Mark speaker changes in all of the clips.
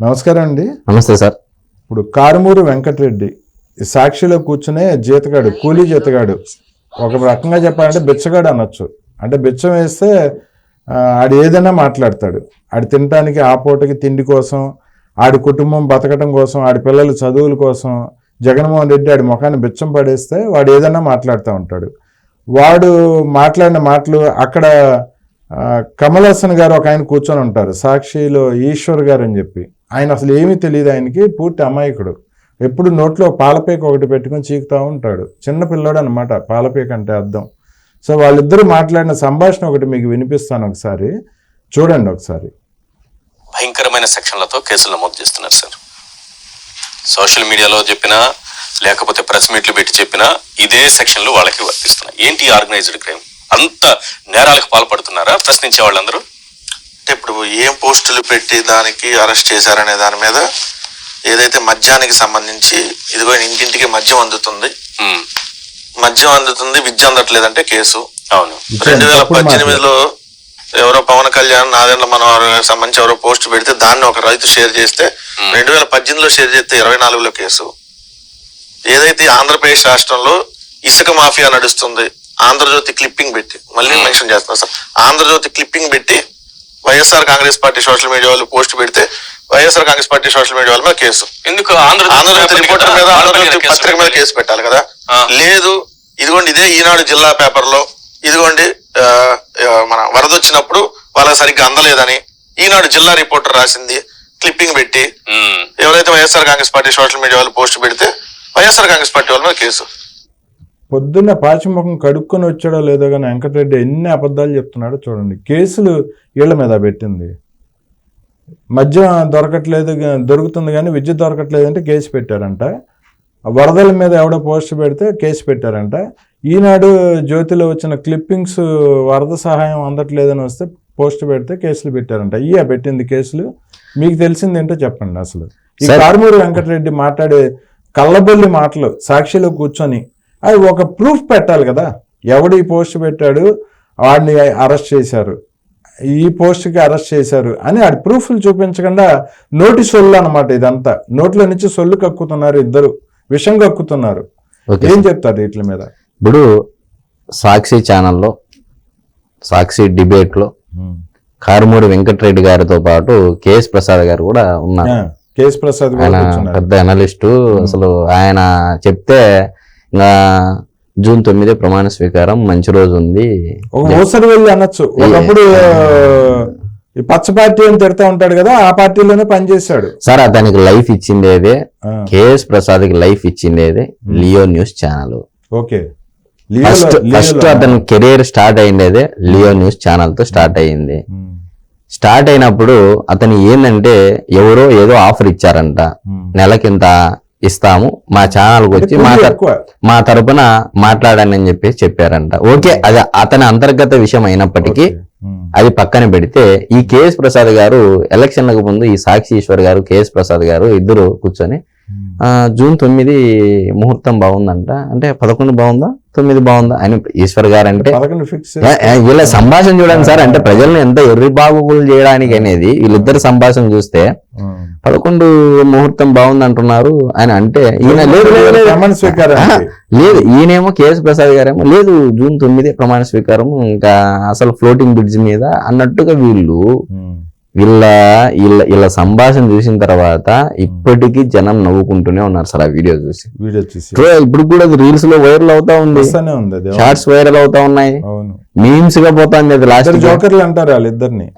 Speaker 1: నమస్కారం అండి.
Speaker 2: నమస్తే సార్.
Speaker 1: ఇప్పుడు కారుమూరు వెంకటరెడ్డి ఈ సాక్షిలో కూర్చునే జీతగాడు కూలీ జీతగాడు. ఒక రకంగా చెప్పాలంటే బిచ్చగాడు అనొచ్చు. అంటే బిచ్చం వేస్తే ఆడు ఏదైనా మాట్లాడతాడు. ఆడు తినటానికి ఆ పూటకి తిండి కోసం ఆడి కుటుంబం బతకటం కోసం ఆడి పిల్లల చదువుల కోసం జగన్మోహన్ రెడ్డి ఆడి ముఖాన్ని బిచ్చం పడేస్తే వాడు ఏదైనా మాట్లాడుతూ ఉంటాడు. వాడు మాట్లాడిన మాటలు అక్కడ ఆ, కమల్ హాసన్ గారు ఒక ఆయన కూర్చొని ఉంటారు. సాక్షిలో ఈశ్వర్ గారు అని చెప్పి. ఆయన అసలు ఏమీ తెలియదు ఆయనకి పూర్తి అమాయకుడు. ఎప్పుడు నోట్లో పాలపేక ఒకటి పెట్టుకొని చీకుతూ ఉంటాడు. చిన్న పిల్లోడు అనమాట పాలపేక అంటే అర్థం. సో వాళ్ళిద్దరూ మాట్లాడిన సంభాషణ ఒకటి మీకు వినిపిస్తాను ఒకసారి. చూడండి ఒకసారి.
Speaker 3: భయంకరమైన సెక్షన్లతో కేసులు నమోదు చేస్తున్నారు సార్. సోషల్ మీడియాలో చెప్పినా లేకపోతే ప్రెస్ మీట్లు పెట్టి చెప్పినా ఇదే సెక్షన్లు వాళ్ళకి వర్తిస్తున్నాయి. ఏంటి ఆర్గనైజ్డ్ క్రైమ్? అంత నేరాలకు పాల్పడుతున్నారా? ప్రశ్నించే వాళ్ళందరూ?
Speaker 4: ఇప్పుడు ఏం పోస్టులు పెట్టి దానికి అరెస్ట్ చేశారనే దాని మీద ఏదైతే మద్యానికి సంబంధించి ఇదిగో ఇంటింటికి మద్యం అందుతుంది. మద్యం అందుతుంది విద్య అందట్లేదంటే కేసు.
Speaker 3: అవును.
Speaker 4: రెండు వేల. పద్దెనిమిదిలో ఎవరో పవన్ కళ్యాణ్ నాదెండ్ల మనోహర్ సంబంధించి ఎవరో పోస్ట్ పెడితే దాన్ని ఒక రైతు షేర్ చేస్తే రెండు వేల పద్దెనిమిదిలో షేర్ చేస్తే ఇరవై నాలుగులో కేసు. ఏదైతే ఆంధ్రప్రదేశ్ రాష్ట్రంలో ఇసుక మాఫియా నడుస్తుంది ఆంధ్రజ్యోతి క్లిప్పింగ్ పెట్టి మళ్ళీ మెన్షన్ చేస్తున్నా సార్ ఆంధ్రజ్యోతి క్లిప్పింగ్ పెట్టి YSR Congress party social media వాళ్ళు పోస్ట్ పెడితే YSR Congress party social media వాళ్ళ మీద కేసు.
Speaker 3: ఎందుకు ఆంధ్రజ్యోతి
Speaker 4: రిపోర్టర్ మీద ఆంధ్రజ్యోతి
Speaker 3: కేసు
Speaker 4: పత్రిక మీద కేసు పెట్టాలి కదా. లేదు ఇదిగోండి ఇదే ఈనాడు జిల్లా పేపర్లో ఇదిగోండి మన వరద వచ్చినప్పుడు వాళ్ళకి సరిగ్గా అందలేదని ఈనాడు జిల్లా రిపోర్టర్ రాసింది క్లిప్పింగ్ పెట్టి. ఎవరైతే YSR Congress party social media వాళ్ళు పోస్ట్ పెడితే వైఎస్ఆర్ కాంగ్రెస్ పార్టీ వాళ్ళ మీద కేసు.
Speaker 1: పొద్దున్న పాచిముఖం కడుక్కొని వచ్చాడో లేదో కానీ వెంకటరెడ్డి ఎన్ని అబద్ధాలు చెప్తున్నాడో చూడండి. కేసులు వీళ్ళ మీద పెట్టింది. మద్యం దొరకట్లేదు దొరుకుతుంది కానీ విద్యుత్ దొరకట్లేదు అంటే కేసు పెట్టారంట. వరదల మీద ఎవడో పోస్ట్ పెడితే కేసు పెట్టారంట. ఈనాడు జ్యోతిలో వచ్చిన క్లిప్పింగ్స్ వరద సహాయం అందట్లేదని వస్తే పోస్ట్ పెడితే కేసులు పెట్టారంట. ఇయ్యా పెట్టింది కేసులు. మీకు తెలిసింది ఏంటో చెప్పండి అసలు. ఈ కారుమూరి వెంకటరెడ్డి మాట్లాడే కళ్ళబొల్లి మాటలు సాక్షిలో కూర్చొని అది ఒక ప్రూఫ్ పెట్టాలి కదా. ఎవడు ఈ పోస్ట్ పెట్టాడు వాడిని అరెస్ట్ చేశారు. ఈ పోస్ట్కి అరెస్ట్ చేశారు అని ఆడి ప్రూఫ్లు చూపించకుండా నోటి సొల్లు అనమాట ఇదంతా. నోట్లో నుంచి సొల్లు కక్కుతున్నారు ఇద్దరు. విషం కక్కుతున్నారు. ఏం చెప్తారు వీటి మీద?
Speaker 2: ఇప్పుడు సాక్షి ఛానల్లో సాక్షి డిబేట్లో కారుమూరి వెంకటరెడ్డి గారితో పాటు కేఎస్ ప్రసాద్ గారు కూడా ఉన్నారు.
Speaker 1: కేఎస్ ప్రసాద్
Speaker 2: పెద్ద అనలిస్టు అసలు ఆయన చెప్తే జూన్ తొమ్మిది ప్రమాణ స్వీకారం మంచి రోజు ఉంది.
Speaker 1: వెళ్ళి అనొచ్చు. ఒకప్పుడు పచ్చ పార్టీ అని తిడతా ఉంటాడు కదా ఆ పార్టీలోనే పనిచేశాడు.
Speaker 2: సార్ అతనికి లైఫ్ ఇచ్చిందేదే
Speaker 1: ఆ,
Speaker 2: కేఎస్ ప్రసాద్కి life ఇచ్చిందేదే Leo news channel.
Speaker 1: Okay.
Speaker 2: First first అతని కెరీర్ స్టార్ట్ అయిండేదే లియో న్యూస్ ఛానల్తో స్టార్ట్ అయ్యింది
Speaker 1: ఉమ్,
Speaker 2: స్టార్ట్ అయినప్పుడు అతను ఏంటంటే ఎవరో ఏదో ఆఫర్ ఇచ్చారంట. నెలకింత ఇస్తాము. మా ఛానల్కి వచ్చి మా మా తరపున మాట్లాడండి అని చెప్పేసి చెప్పారంట. ఓకే అది అతని అంతర్గత విషయం అయినప్పటికీ అది పక్కన పెడితే ఈ కేఎస్ ప్రసాద్ గారు ఎలక్షన్లకు ముందు ఈ సాక్షి ఈశ్వర్ గారు కేఎస్ ప్రసాద్ గారు ఇద్దరు కూర్చొని జూన్ తొమ్మిది ముహూర్తం బాగుందంట. అంటే పదకొండు బాగుందా? తొమ్మిది బాగుందా? అని ఈశ్వర్ గారు అంటే వీళ్ళ సంభాషణ చూడండి సార్. అంటే ప్రజల్ని ఎంత ఎర్రిబాగులు చేయడానికి అనేది వీళ్ళిద్దరు సంభాషణ చూస్తే పదకొండు ముహూర్తం బాగుంది అంటున్నారు అని అంటే ఈయన లేదు లేదు ఈయనేమో కేఎస్ ప్రసాద్ గారేమో లేదు జూన్ తొమ్మిది ప్రమాణ స్వీకారం ఇంకా అసలు ఫ్లోటింగ్ బ్రిడ్జ్ మీద అన్నట్టుగా వీళ్ళు వీళ్ళ వీళ్ళ వీళ్ళ సంభాషణ చూసిన తర్వాత ఇప్పటికీ జనం నవ్వుకుంటూనే ఉన్నారు సార్ ఆ వీడియో చూసి.
Speaker 1: వీడియో చూసి.
Speaker 2: ఇప్పుడు కూడా రీల్స్లో వైరల్ అవుతా ఉంది.
Speaker 1: అది
Speaker 2: షార్ట్స్ వైరల్ అవుతా ఉన్నాయి. మీమ్స్గా పోతాంది అది లాస్ట్
Speaker 1: జోకర్లు అంటారు వాళ్ళిద్దరిని.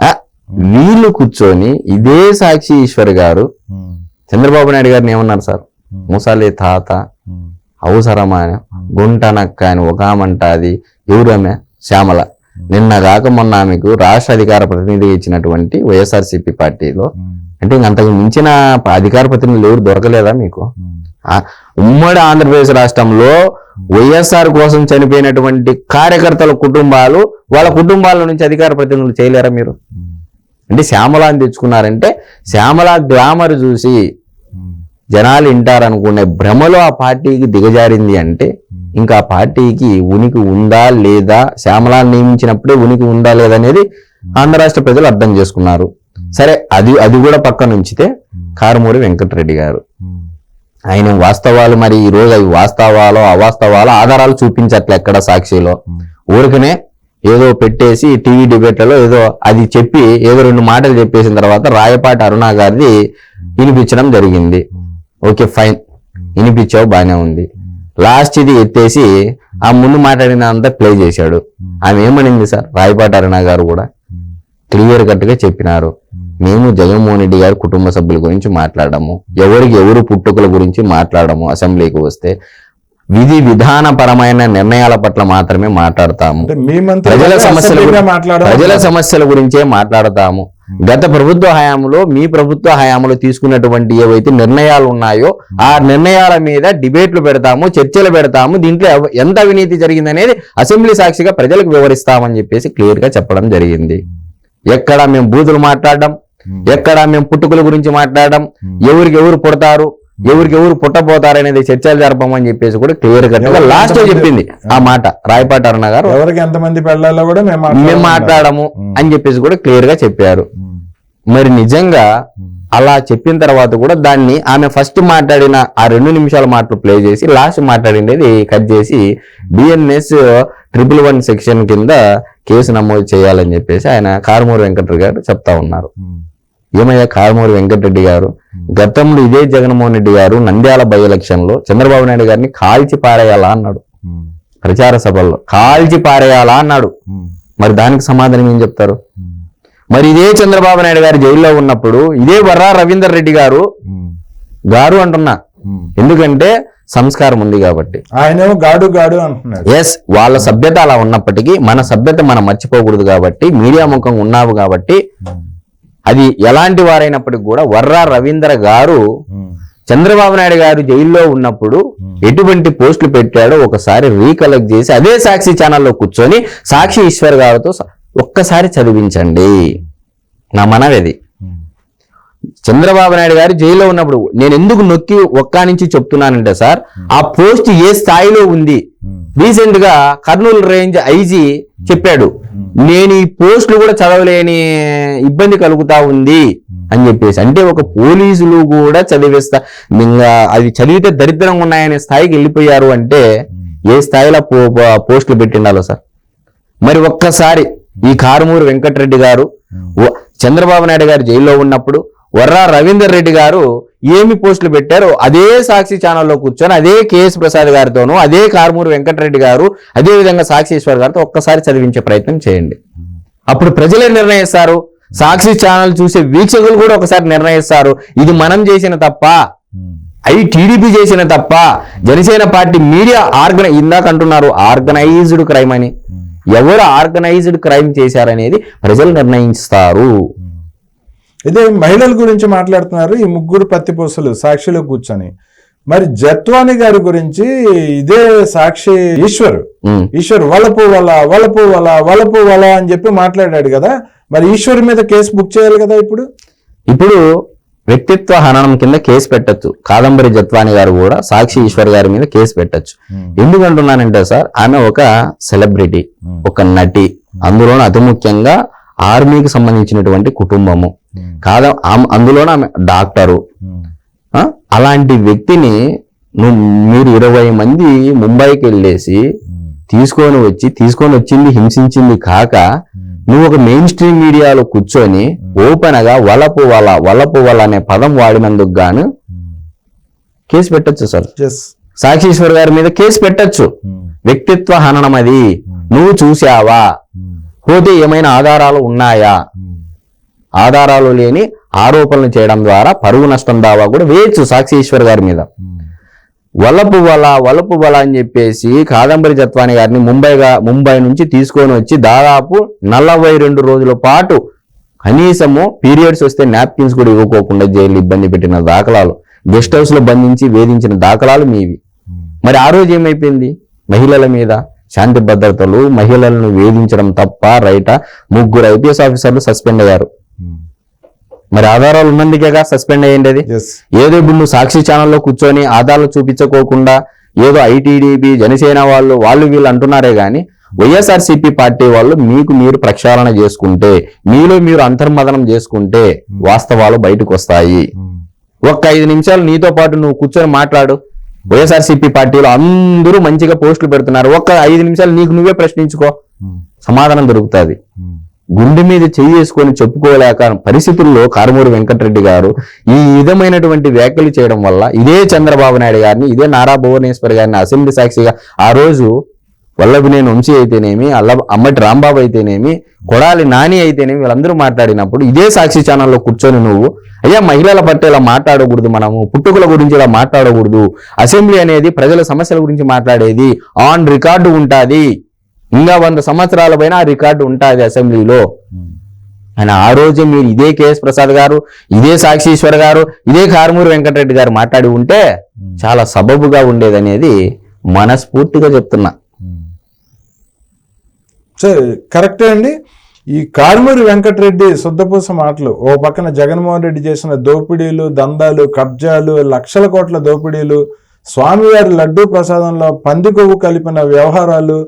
Speaker 2: వీళ్ళు కూర్చొని ఇదే సాక్షి ఈశ్వర్ గారు చంద్రబాబు నాయుడు గారిని ఏమన్నారు సార్? ముసలి తాత అవసరమా? గుంటనక్క అని ఒక ఆమంటాది ఎవరమే శ్యామల. నిన్న కాక మొన్న ఆమెకు రాష్ట్ర అధికార ప్రతినిధి ఇచ్చినటువంటి వైఎస్ఆర్సీపీ పార్టీలో.
Speaker 1: ఉమ్,
Speaker 2: అంటే ఇంక అంతకు మించిన అధికార ప్రతినిధులు ఎవరు దొరకలేదా మీకు? ఉమ్మడి ఆంధ్రప్రదేశ్ రాష్ట్రంలో వైఎస్ఆర్ కోసం చనిపోయినటువంటి కార్యకర్తల కుటుంబాలు వాళ్ళ కుటుంబాల నుంచి అధికార ప్రతినిధులు చేయలేరా మీరు? అంటే శ్యామలాని తెచ్చుకున్నారంటే శ్యామల గ్లామర్ చూసి జనాలు వింటారనుకునే భ్రమలో ఆ పార్టీకి దిగజారింది అంటే ఇంకా ఆ పార్టీకి ఉనికి ఉందా లేదా? శ్యామలాన్ని నియమించినప్పుడే ఉనికి ఉందా లేదా అనేది ఆంధ్ర రాష్ట్ర ప్రజలు అర్థం చేసుకున్నారు. సరే అది అది కూడా పక్కన ఉంచితే కారుమూరి వెంకటరెడ్డి గారు. ఆయన వాస్తవాలు మరి ఈ రోజు అవి వాస్తవాలో అవాస్తవాలో ఆధారాలు చూపించట్లే ఎక్కడ సాక్షిలో. ఊరికనే ఏదో పెట్టేసి టీవీ డిబేట్లలో ఏదో అది చెప్పి ఏదో రెండు మాటలు చెప్పేసిన తర్వాత రాయపాటి అరుణ గారిది వినిపించడం జరిగింది. ఓకే ఫైన్ వినిపించావు బానే ఉంది. లాస్ట్ ఇది ఎత్తేసి ఆ ముందు మాట్లాడిన అంతా ప్లే చేశాడు. ఆమె ఏమనింది సార్? రాయపాటి అరుణ గారు కూడా క్లియర్ కట్గా చెప్పినారు. మేము జగన్మోహన్ రెడ్డి గారి కుటుంబ సభ్యుల గురించి మాట్లాడము. ఎవరికి ఎవరు పుట్టుకల గురించి మాట్లాడము అసెంబ్లీకి వస్తే. విధి విధానపరమైన నిర్ణయాల పట్ల మాత్రమే మాట్లాడతాము. ప్రజల సమస్యల ప్రజల సమస్యల గురించే మాట్లాడతాము. గత ప్రభుత్వ హయాంలో మీ ప్రభుత్వ హయాంలో తీసుకున్నటువంటి ఏవైతే నిర్ణయాలు ఉన్నాయో ఆ నిర్ణయాల మీద డిబేట్లు పెడతాము చర్చలు పెడతాము దీంట్లో ఎంత అవినీతి జరిగిందనేది అసెంబ్లీ సాక్షిగా ప్రజలకు వివరిస్తామని చెప్పేసి క్లియర్గా చెప్పడం జరిగింది. ఎక్కడ మేము బూతులు మాట్లాడడం ఎక్కడ మేము పుట్టుకల గురించి మాట్లాడడం ఎవరికి ఎవరు పుడతారు ఎవరికి ఎవరు పుట్టబోతారు అనేది చర్చలు జరపమని చెప్పేసి కూడా క్లియర్గా
Speaker 1: ఎవరికి
Speaker 2: లాస్ట్ చెప్పింది ఆ మాట రాయపాటి అరుణ గారు.
Speaker 1: ఎవరికి ఎంతమంది పెళ్ళాలో కూడా మేము
Speaker 2: మేము మాట్లాడము అని చెప్పేసి కూడా క్లియర్గా చెప్పారు. మరి నిజంగా అలా చెప్పిన తర్వాత కూడా దాన్ని ఆమె ఫస్ట్ మాట్లాడిన ఆ రెండు నిమిషాల మాటలు ప్లే చేసి లాస్ట్ మాట్లాడిండేది కట్ చేసి బిఎన్ఎస్ ట్రిపుల్ వన్ సెక్షన్ కింద కేసు నమోదు చేయాలని చెప్పేసి ఆయన కారుమూరి వెంకటరెడ్డి గారు చెప్తా ఉన్నారు. ఏమయ్యా కారుమూరి వెంకటరెడ్డి గారు? గతంలో ఇదే జగన్మోహన్ రెడ్డి గారు నంద్యాల బై ఎలక్షన్లో చంద్రబాబు నాయుడు గారిని కాల్చి పారేయాలా అన్నాడు. ప్రచార సభల్లో కాల్చి పారేయాలా అన్నాడు. మరి దానికి సమాధానం ఏం చెప్తారు? మరి ఇదే చంద్రబాబు నాయుడు గారు జైల్లో ఉన్నప్పుడు ఇదే వర్రా రవీందర్ రెడ్డి గారు గారు అంటున్నా. ఎందుకంటే సంస్కారం ఉంది కాబట్టి.
Speaker 1: ఆయనేమో గాడు గాడు అంటున్నాడు.
Speaker 2: ఎస్ వాళ్ళ సభ్యత అలా ఉన్నప్పటికీ మన సభ్యత మనం మర్చిపోకూడదు కాబట్టి మీడియా ముఖం ఉన్నావు కాబట్టి అది ఎలాంటి వారైనప్పటికీ కూడా వర్రా రవీంద్ర గారు చంద్రబాబు నాయుడు గారు జైల్లో ఉన్నప్పుడు ఎటువంటి పోస్టులు పెట్టాడో ఒకసారి రీకలెక్ట్ చేసి అదే సాక్షి ఛానల్లో కూర్చొని సాక్షి ఈశ్వర్ గారితో ఒక్కసారి చదివించండి. నా మనవేది చంద్రబాబు నాయుడు గారు జైల్లో ఉన్నప్పుడు నేను ఎందుకు నొక్కి ఒక్క నుంచి చెప్తున్నానంటే సార్ ఆ పోస్ట్ ఏ స్థాయిలో ఉంది? రీసెంట్గా కర్నూలు రేంజ్ ఐజీ చెప్పాడు. నేను ఈ పోస్టులు కూడా చదవలేని ఇబ్బంది కలుగుతా ఉంది అని చెప్పేసి. అంటే ఒక పోలీసులు కూడా చదివేస్తా ఇంకా అవి చదివితే దరిద్రంగా ఉన్నాయనే స్థాయికి వెళ్ళిపోయారు అంటే ఏ స్థాయిలో పోస్టులు పెట్టిండాలో సార్? మరి ఒక్కసారి ఈ కారుమూరి వెంకటరెడ్డి గారు చంద్రబాబు నాయుడు గారు జైల్లో ఉన్నప్పుడు వర్రా రవీందర్ రెడ్డి గారు ఏమి పోస్టులు పెట్టారో అదే సాక్షి ఛానల్లో కూర్చొని అదే కేఎస్ ప్రసాద్ గారితోనూ అదే కారుమూరి వెంకటరెడ్డి గారు అదే విధంగా సాక్షి గారితో ఒక్కసారి చదివించే ప్రయత్నం చేయండి. అప్పుడు ప్రజలే నిర్ణయిస్తారు. సాక్షి ఛానల్ చూసే వీక్షకులు కూడా ఒకసారి నిర్ణయిస్తారు. ఇది మనం చేసిన తప్ప అవి టీడీపీ చేసిన తప్ప జనసేన పార్టీ మీడియా ఆర్గనై ఇందాక అంటున్నారు ఆర్గనైజ్డ్ క్రైమ్ అని. ఎవరు ఆర్గనైజ్డ్ క్రైమ్ చేశారనేది ప్రజలు నిర్ణయిస్తారు.
Speaker 1: ఇదే మహిళల గురించి మాట్లాడుతున్నారు. ఈ ముగ్గురు పత్తిపూసలు సాక్షిలో కూర్చొని. మరి జత్వాని గారి గురించి ఇదే సాక్షి ఈశ్వర్. ఈశ్వర్ వలపు వల వలపు వల వలపు వల అని చెప్పి మాట్లాడాడు కదా. మరి ఈశ్వర్ మీద కేసు బుక్ చేయాలి కదా ఇప్పుడు?
Speaker 2: ఇప్పుడు వ్యక్తిత్వ హననం కింద కేసు పెట్టొచ్చు. కాదంబరి జత్వాని గారు కూడా సాక్షి ఈశ్వర్ గారి మీద కేసు పెట్టొచ్చు. ఎందుకంటున్నానంటే సార్ ఆమె ఒక సెలబ్రిటీ ఒక నటి. అందులోనూ అతి ముఖ్యంగా ఆర్మీకి సంబంధించినటువంటి కుటుంబము. కాద అందులోనూ ఆమె డాక్టరు? అలాంటి వ్యక్తిని మీరు ఇరవై మంది ముంబైకి వెళ్ళేసి తీసుకొని వచ్చి తీసుకొని వచ్చింది హింసించింది కాక నువ్వు ఒక మెయిన్ స్ట్రీమ్ మీడియాలో కూర్చొని ఓపెన్గా వలపు వల వలపు వల అనే పదం వాడినందుకు గాను కేసు పెట్టొచ్చు సార్. సాక్షీశ్వర్ గారి మీద కేసు పెట్టొచ్చు. వ్యక్తిత్వ హననం అది. నువ్వు చూసావా పోతే ఏమైనా ఆధారాలు ఉన్నాయా? ఆధారాలు లేని ఆరోపణలు చేయడం ద్వారా పరువు నష్టం దావా కూడా వేయచ్చు సాక్షి ఈశ్వర్ గారి మీద. వలపు వల వలపు వల అని చెప్పేసి కాదంబరి జత్వాని గారిని ముంబైగా ముంబై నుంచి తీసుకొని వచ్చి దాదాపు నలభై రెండు రోజుల పాటు కనీసము పీరియడ్స్ వస్తే నాప్కిన్స్ కూడా ఇవ్వకోకుండా జైలు ఇబ్బంది పెట్టిన దాఖలాలు గెస్ట్ హౌస్లో బంధించి వేధించిన దాఖలాలు మీవి. మరి ఆ రోజు ఏమైపోయింది? మహిళల మీద శాంతి భద్రతలు మహిళలను వేధించడం తప్ప రైటా? ముగ్గురు ఐపీఎస్ ఆఫీసర్లు సస్పెండ్ అయ్యారు. మరి ఆధారాలు ఉన్నందుకేగా సస్పెండ్ అయ్యింది ఏదో ఇప్పుడు నువ్వు సాక్షి ఛానల్లో కూర్చొని ఆధారాలు చూపించుకోకుండా ఏదో ఐటీడీపీ జనసేన వాళ్ళు వాళ్ళు వీళ్ళు అంటున్నారే గాని వైఎస్ఆర్సీపీ పార్టీ వాళ్ళు మీకు మీరు ప్రక్షాళన చేసుకుంటే మీలో మీరు అంతర్మదనం చేసుకుంటే వాస్తవాలు బయటకు వస్తాయి ఒక్క ఐదు నిమిషాలు నీతో పాటు నువ్వు కూర్చొని మాట్లాడు. వైఎస్ఆర్సీపీ పార్టీలో అందరూ మంచిగా పోస్టులు పెడుతున్నారు. ఒక్క ఐదు నిమిషాలు నీకు నువ్వే ప్రశ్నించుకో. సమాధానం దొరుకుతుంది. గుండె మీద చేసుకొని చెప్పుకోలేక పరిస్థితుల్లో కారుమూరి వెంకటరెడ్డి గారు ఈ విధమైనటువంటి వ్యాఖ్యలు చేయడం వల్ల ఇదే చంద్రబాబు నాయుడు గారిని ఇదే నారా భువనేశ్వర్ గారిని అసెంబ్లీ సాక్షిగా ఆ రోజు వల్లభినేని వంశీ అయితేనేమి అల్ల అమ్మటి రాంబాబు అయితేనేమి కొడాలి నాని అయితేనేమి వీళ్ళందరూ మాట్లాడినప్పుడు ఇదే సాక్షి ఛానల్లో కూర్చొని నువ్వు అయ్యా మహిళల పట్ల ఇలా మాట్లాడకూడదు మనము పుట్టుకల గురించి ఇలా మాట్లాడకూడదు అసెంబ్లీ అనేది ప్రజల సమస్యల గురించి మాట్లాడేది ఆన్ రికార్డు ఉంటాది. ఇంకా వంద సంవత్సరాల పైన ఆ రికార్డు ఉంటుంది అసెంబ్లీలో. అని ఆ రోజే మీరు ఇదే కేఎస్ ప్రసాద్ గారు ఇదే సాక్షీశ్వర్ గారు ఇదే కారుమూరి వెంకటరెడ్డి గారు మాట్లాడి ఉంటే చాలా సబబుగా ఉండేదనేది మనస్ఫూర్తిగా చెప్తున్నా.
Speaker 1: సరే కరెక్టే అండి. ఈ కారుమూరి వెంకటరెడ్డి శుద్ధపూస మాటలు ఓ పక్కన జగన్మోహన్ రెడ్డి చేసిన దోపిడీలు దందాలు కబ్జాలు లక్షల కోట్ల దోపిడీలు స్వామివారి లడ్డూ ప్రసాదంలో పంది కొవ్వు కలిపిన వ్యవహారాలు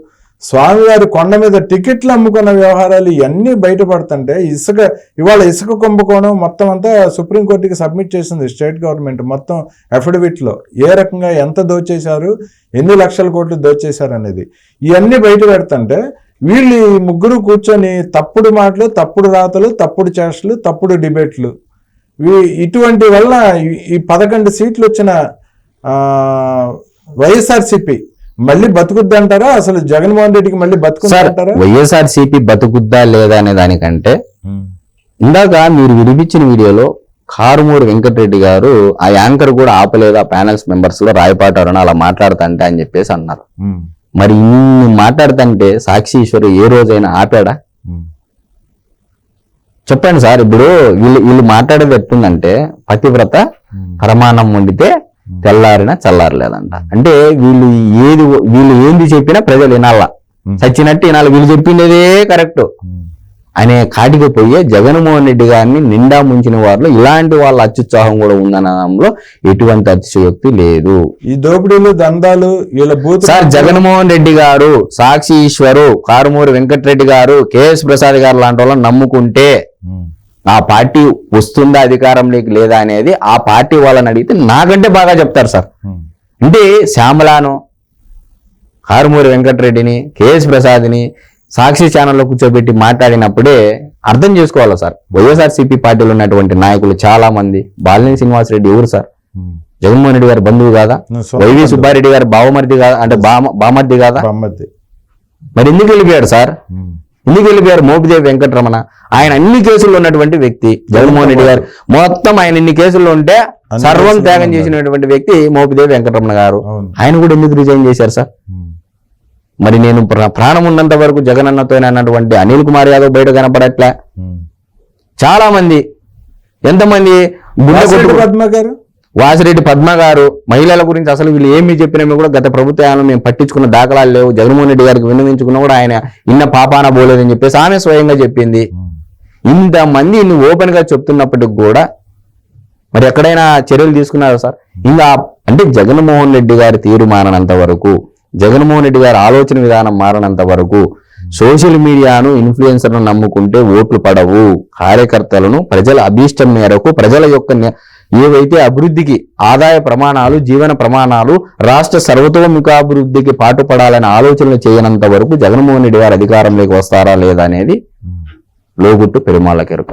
Speaker 1: స్వామివారి కొండ మీద టికెట్లు అమ్ముకున్న వ్యవహారాలు ఇవన్నీ బయటపడుతుంటే ఇసుక ఇవాళ ఇసుక కుంభకోణం మొత్తం అంతా సుప్రీంకోర్టుకి సబ్మిట్ చేసింది స్టేట్ గవర్నమెంట్ మొత్తం అఫిడవిట్లో ఏ రకంగా ఎంత దోచేశారు ఎన్ని లక్షల కోట్లు దోచేశారు అనేది ఇవన్నీ బయట పెడుతుంటే వీళ్ళు ఈ ముగ్గురు కూర్చొని తప్పుడు మాటలు తప్పుడు రాతలు తప్పుడు చేష్టలు తప్పుడు డిబేట్లు. ఇటువంటి వల్ల ఈ- పదకొండు సీట్లు వచ్చిన వైఎస్ఆర్సిపి మళ్ళీ బతుకుద్ది అంటారా అసలు జగన్మోహన్ రెడ్డికి మళ్ళీ బతుకుద్ది
Speaker 2: సార్
Speaker 1: అంటారా
Speaker 2: వైఎస్ఆర్ సిపి బతుకుద్దా లేదా అనే దానికంటే ఇందాక మీరు వినిపించిన వీడియోలో కారుమూరి వెంకటరెడ్డి గారు ఆ యాంకర్ కూడా ఆపలేదు ఆ ప్యానల్స్ మెంబర్స్లో రాయపాటి అరుణ అలా మాట్లాడుతుంటే అని చెప్పేసి అన్నారు. మరి ఇన్ని మాట్లాడుతుంటే సాక్షి ఈశ్వరు ఏ రోజైనా ఆపాడా? చెప్పండి సార్ ఇప్పుడు వీళ్ళు వీళ్ళు మాట్లాడేది ఎట్టుందంటే పతివ్రత పరమాన్నం వండితే తెల్లారినా చల్లారలేదంట. అంటే వీళ్ళు ఏది వీళ్ళు ఏంది చెప్పినా ప్రజలు వినాల. చచ్చినట్టు వినాలి. వీళ్ళు చెప్పిండేదే కరెక్ట్. అనే కాటికి పోయే జగన్మోహన్ రెడ్డి గారిని నిండా ముంచిన వారిలో ఇలాంటి వాళ్ళ అత్యుత్సాహం కూడా ఉందనడంలో ఎటువంటి అతిశయోక్తి లేదు.
Speaker 1: ఈ దోపిడీలు దందాలు
Speaker 2: సార్ జగన్మోహన్ రెడ్డి గారు సాక్షి ఈశ్వరు కారుమూరి వెంకటరెడ్డి గారు కేఎస్ ప్రసాద్ గారు లాంటి వాళ్ళని నమ్ముకుంటే ఆ పార్టీ వస్తుందా అధికారంలోకి లేదా అనేది ఆ పార్టీ వాళ్ళని అడిగితే నాకంటే బాగా చెప్తారు సార్. అంటే శ్యామలాను కారుమూరి వెంకటరెడ్డిని కేఎస్ ప్రసాద్ని సాక్షి ఛానల్లో కూర్చోబెట్టి మాట్లాడినప్పుడే అర్థం చేసుకోవాలి సార్? వైఎస్ఆర్ సిపి పార్టీలో ఉన్నటువంటి నాయకులు చాలా మంది బాలినేని శ్రీనివాసరెడ్డి ఎవరు సార్. జగన్మోహన్ రెడ్డి గారి బంధువు కాదా? వైవి. సుబ్బారెడ్డి గారి బావమరిది కాదా? అంటే బామ బామర్ది కాదా? మరి ఎందుకు వెళ్ళిపోయాడు సార్? ఎందుకు వెళ్ళిపోయారు? మోపిదేవి వెంకటరమణ. ఆయన అన్ని కేసుల్లో ఉన్నటువంటి వ్యక్తి జగన్మోహన్ రెడ్డి గారు. మొత్తం ఆయన ఇన్ని కేసుల్లో ఉంటే సర్వం త్యాగం. చేసినటువంటి వ్యక్తి మోపిదేవి వెంకటరమణ గారు. ఆయన కూడా ఎందుకు రిజైన్ చేశారు సార్? మరి నేను ప్ర- ప్రాణం ఉన్నంత వరకు జగన్ అన్నతో అన్నటువంటి అనిల్ కుమార్ యాదవ్ బయట కనపడట్లే. చాలా మంది ఎంతమంది
Speaker 1: పద్మ గారు?
Speaker 2: వాసిరెడ్డి పద్మ గారు మహిళల గురించి అసలు వీళ్ళు ఏమి చెప్పినా కూడా గత ప్రభుత్వాలను మేము పట్టించుకున్న దాఖలాలు లేవు. జగన్మోహన్ రెడ్డి గారికి విన్నవించుకున్నా కూడా ఆయన ఇన్న పాపాన పోలేదని చెప్పేసి ఆమె స్వయంగా చెప్పింది. ఇంతమంది ఇన్ని ఓపెన్గా చెప్తున్నప్పటికి కూడా మరి ఎక్కడైనా చర్యలు తీసుకున్నారా సార్? ఇంకా అంటే జగన్మోహన్ రెడ్డి గారి తీరు మారనంత వరకు జగన్మోహన్ రెడ్డి గారి ఆలోచన విధానం మారనంత వరకు సోషల్ మీడియాను ఇన్ఫ్లుయెన్సర్ను నమ్ముకుంటే ఓట్లు పడవు. కార్యకర్తలను ప్రజల అభీష్టం మేరకు ప్రజల యొక్క ఏవైతే అభివృద్ధికి ఆదాయ ప్రమాణాలు జీవన ప్రమాణాలు రాష్ట్ర సర్వతోముఖాభివృద్ధికి పాటుపడాలనే ఆలోచనలు చేయనంత వరకు జగన్మోహన్ రెడ్డి గారు అధికారంలోకి వస్తారా లేదా అనేది లోగుట్టు పెరుమాళ్ళ కెరుక.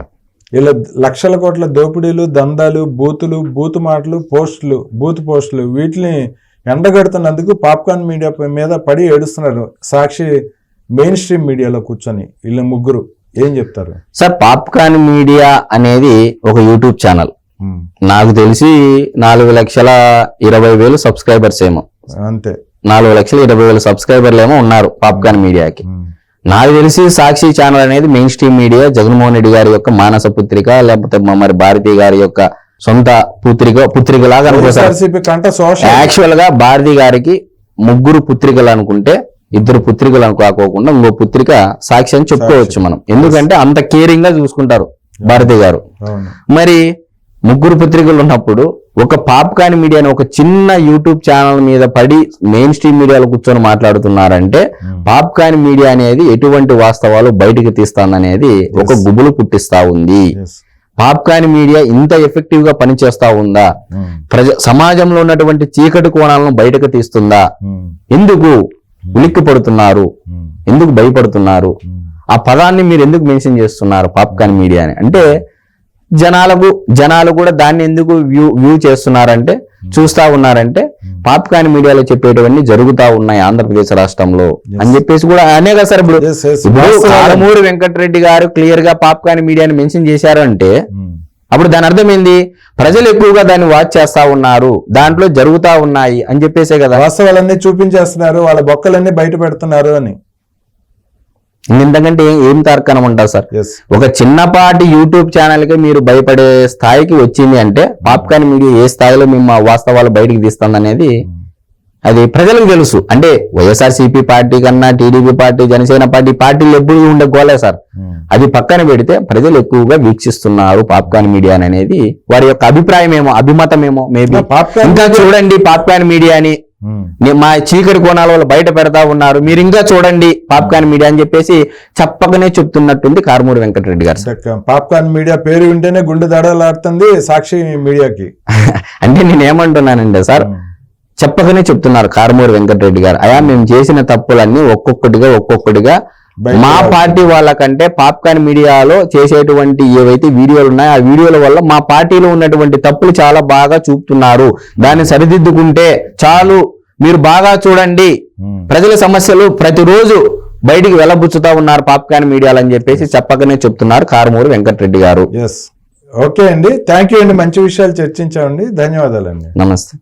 Speaker 1: ఇలా లక్షల కోట్ల దోపిడీలు దందాలు బూతులు బూతు మాటలు పోస్టులు బూత్ పోస్టులు వీటిని ఎండగడుతున్నందుకు పాప్కార్న్ మీడియా మీద పడి ఏడుస్తున్నారు. సాక్షి మెయిన్ స్ట్రీమ్ మీడియాలో కూర్చొని వీళ్ళ ముగ్గురు ఏం చెప్తారు?
Speaker 2: సార్ పాప్కార్న్ మీడియా అనేది ఒక యూట్యూబ్ ఛానల్. నాకు తెలిసి నాలుగు లక్షల ఇరవై వేలు సబ్స్క్రైబర్స్ ఏమో.
Speaker 1: అంతే.
Speaker 2: నాలుగు లక్షల ఇరవై వేల సబ్స్క్రైబర్లు ఏమో ఉన్నారు పాప్కార్న్ మీడియాకి. నాకు తెలిసి సాక్షి ఛానల్ అనేది mainstream media Jaganmohan Reddy గారి యొక్క మానస పుత్రిక లేకపోతే మరి భారతి గారి యొక్క సొంత పుత్రిక పుత్రిక లాగా అనుకోసారు
Speaker 1: వైఎస్ఆర్సీపీ కంట సోషల్
Speaker 2: యాక్చువల్గా భారతి గారికి ముగ్గురు పుత్రికలు అనుకుంటే ఇద్దరు పుత్రికలు అనుకోకుండా ఇంకో పుత్రిక సాక్షి అని చెప్పుకోవచ్చు మనం. ఎందుకంటే అంత కేరింగ్గా చూసుకుంటారు భారతి గారు. మరి ముగ్గురు పత్రికలు ఉన్నప్పుడు ఒక పాప్కార్న్ మీడియా అని ఒక చిన్న యూట్యూబ్ ఛానల్ మీద పడి మెయిన్ స్ట్రీమ్ మీడియాలో కూర్చొని మాట్లాడుతున్నారంటే పాప్కార్న్ మీడియా అనేది ఎటువంటి వాస్తవాలు బయటికి తీస్తాననేది ఒక గుబులు పుట్టిస్తా ఉంది.
Speaker 1: Yes.
Speaker 2: పాప్కార్న్ మీడియా ఇంత ఎఫెక్టివ్గా పనిచేస్తా ఉందా? ప్రజ సమాజంలో ఉన్నటువంటి చీకటి కోణాలను బయటకు తీస్తుందా? ఎందుకు ఉలిక్కి పడుతున్నారు? ఎందుకు భయపడుతున్నారు. ఆ పదాన్ని మీరు ఎందుకు మెన్షన్ చేస్తున్నారు పాప్కార్న్ మీడియా అని అంటే జనాలకు జనాలు కూడా దాన్ని ఎందుకు వ్యూ వ్యూ చేస్తున్నారంటే చూస్తా ఉన్నారంటే పాప్కార్న్ మీడియాలో చెప్పేటివన్నీ జరుగుతా ఉన్నాయి ఆంధ్రప్రదేశ్ రాష్ట్రంలో. అని చెప్పేసి కూడా అనే కదా సార్ ఇప్పుడు. కాలమూరి వెంకటరెడ్డి గారు క్లియర్గా పాప్కార్న్ మీడియాని మెన్షన్ చేశారు అంటే
Speaker 1: ఉమ్,
Speaker 2: అప్పుడు దాని అర్థం ఏంది ప్రజలు ఎక్కువగా దాన్ని వాచ్ చేస్తా ఉన్నారు దాంట్లో జరుగుతా ఉన్నాయి అని చెప్పేసే కదా.
Speaker 1: వాస్తవాలన్నీ చూపించేస్తున్నారు వాళ్ళ బొక్కలన్నీ బయట పెడుతున్నారు అని.
Speaker 2: ఇంతకంటే ఏం- తర్కనం ఉంటుంది సార్? ఒక చిన్నపాటి యూట్యూబ్ ఛానల్కి మీరు భయపడే స్థాయికి వచ్చింది అంటే పాప్కార్న్ మీడియా ఏ స్థాయిలో మేము ఆ వాస్తవాలు బయటికి తీస్తుంది అనేది అది ప్రజలకు తెలుసు. అంటే వైఎస్ఆర్సీపీ పార్టీ కన్నా టీడీపీ పార్టీ జనసేన పార్టీ పార్టీలు ఎప్పుడు ఉండే గోలే సార్. అది పక్కన పెడితే ప్రజలు ఎక్కువగా వీక్షిస్తున్నారు పాప్కార్న్ మీడియా అనేది. వారి యొక్క అభిప్రాయం ఏమో అభిమతం ఏమో మేబీ ఇంకా చూడండి పాప్కార్న్ మీడియాని. మా చీకటి కోణాల వల్ల బయట పెడతా ఉన్నారు. మీరు ఇంకా చూడండి పాప్కార్న్ మీడియా అని చెప్పేసి చెప్పకనే చెప్తున్నట్టుంది కారుమూరి వెంకటరెడ్డి గారు
Speaker 1: పాప్కార్న్ మీడియా పేరు వింటేనే గుండె దడలాడుతుంది సాక్షి మీడియాకి.
Speaker 2: అంటే నేను ఏమంటున్నానంటే సార్ చెప్పకనే చెప్తున్నారు కారుమూరి వెంకటరెడ్డి గారు. అయా మేము చేసిన తప్పులన్నీ ఒక్కొక్కటిగా ఒక్కొక్కటిగా మా. పార్టీ వాళ్ళకంటే పాప్కార్న్ మీడియాలో చేసేటువంటి ఏవైతే వీడియోలు ఉన్నాయో ఆ వీడియోల వల్ల మా పార్టీలో ఉన్నటువంటి తప్పులు చాలా బాగా చూపుతున్నారు. దాన్ని సరిదిద్దుకుంటే చాలు మీరు బాగా చూడండి. ప్రజల సమస్యలు ప్రతిరోజు బయటికి వెళ్ళబుచ్చుతా ఉన్నారు పాప్కార్న్ మీడియాలు అని చెప్పేసి చెప్పకనే చెప్తున్నారు కారుమూరి వెంకటరెడ్డి గారు.
Speaker 1: ఓకే అండి. థ్యాంక్ యూ అండి. మంచి విషయాలు చర్చించామండి. ధన్యవాదాలండి.
Speaker 2: నమస్తే.